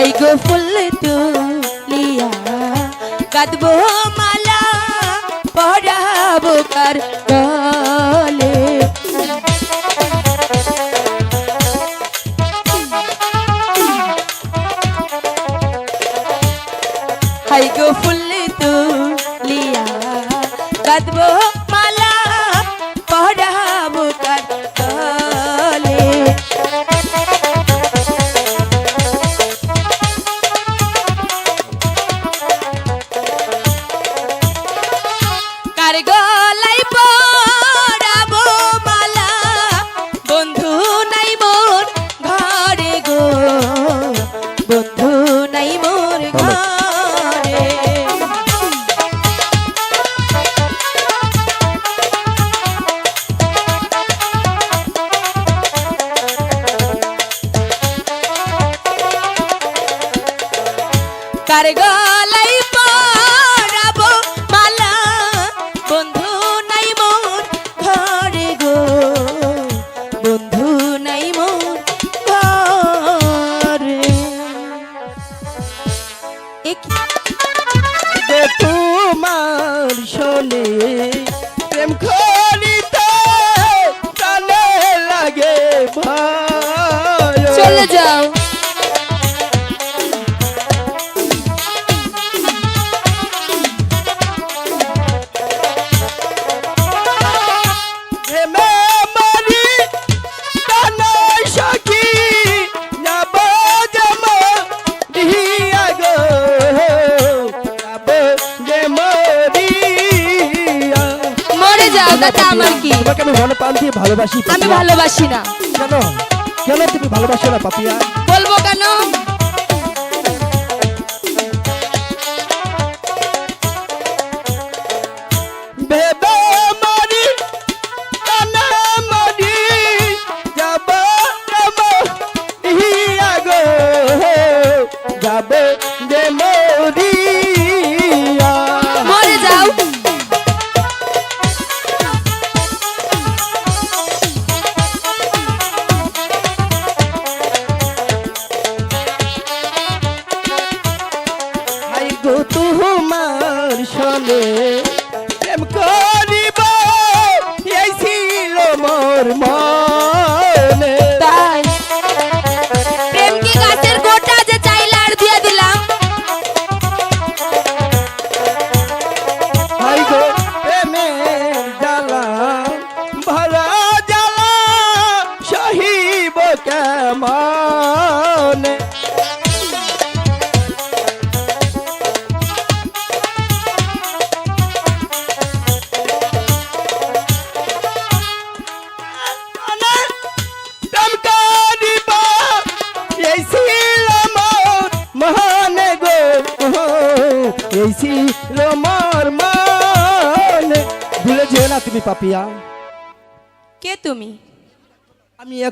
High গো ফুল তুলিয়া কাঁদবো মালা পরাবো কার গলে হাই গো ফুল তুলিয়া কাঁদবো গলাই পরাবো মালা। বন্ধু নাই মোর ঘরে গো। বন্ধু নাই মোর ঘরে। তোমার শোনে প্রেম করিতে প্রাণে লাগে চলে যাও। আমার কি? তোমাকে আমি মনে প্রাণ দিয়ে ভালোবাসি আমি ভালোবাসি না। কেন? কেন তুমি ভালোবাসো না পাপিয়া? বলব কেন? যাব সনে প্রেম করিব এই ছিল মোর মনে। এই ছিল মোর মনে ভুলে যেও না তুমি পাপিয়া। কে তুমি? আমি এক